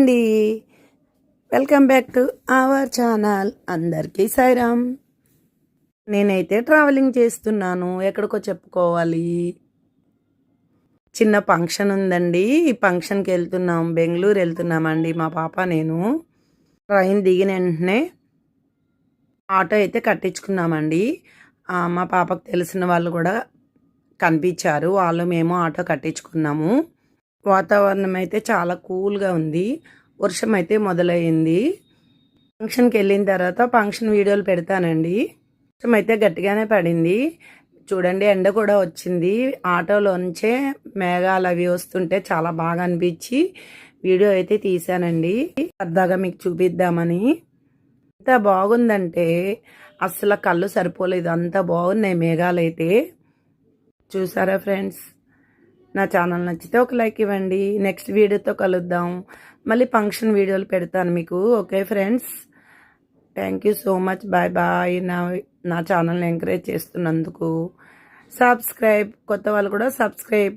అండి welcome back to our channel అందరికీ సాయిరామ్ నేనైతే ట్రావెలింగ్ చేస్తున్నాను. ఎక్కడికో చెప్పుకోవాలి. చిన్న ఫంక్షన్ ఉందండి. ఈ ఫంక్షన్కి వెళ్తున్నాం. బెంగళూరు వెళ్తున్నామండి. మా పాప నేను. ట్రైన్ దిగిన వెంటనే ఆటో అయితే కట్టించుకున్నామండి. మా పాపకు తెలిసిన వాళ్ళు కూడా కనిపించారు. వాళ్ళు మేము ఆటో కట్టించుకున్నాము. వాతావరణం అయితే చాలా కూల్గా ఉంది. వర్షం అయితే మొదలైంది ఫంక్షన్కి వెళ్ళిన తర్వాత ఫంక్షన్ వీడియోలు పెడతానండి. వర్షం అయితే గట్టిగానే పడింది. చూడండి ఎండ కూడా వచ్చింది. ఆటోలోంచే మేఘాలు అవి వస్తుంటే చాలా బాగా అనిపించి వీడియో అయితే తీశానండి. సరదాగా మీకు చూపిద్దామని. ఎంత బాగుందంటే అసలు కళ్ళు సరిపోలేదు. అంత బాగున్నాయి మేఘాలు అయితే చూసారా ఫ్రెండ్స్? నా ఛానల్ నచ్చితే ఒక లైక్ ఇవ్వండి. నెక్స్ట్ వీడియోతో కలుద్దాం. మళ్ళీ ఫంక్షన్ వీడియోలు పెడతాను మీకు. Okay friends thank you so much bye bye నా నా ఛానల్ని ఎంకరేజ్ చేస్తున్నందుకు. సబ్స్క్రైబ్ కొత్త వాళ్ళు కూడా సబ్స్క్రైబ్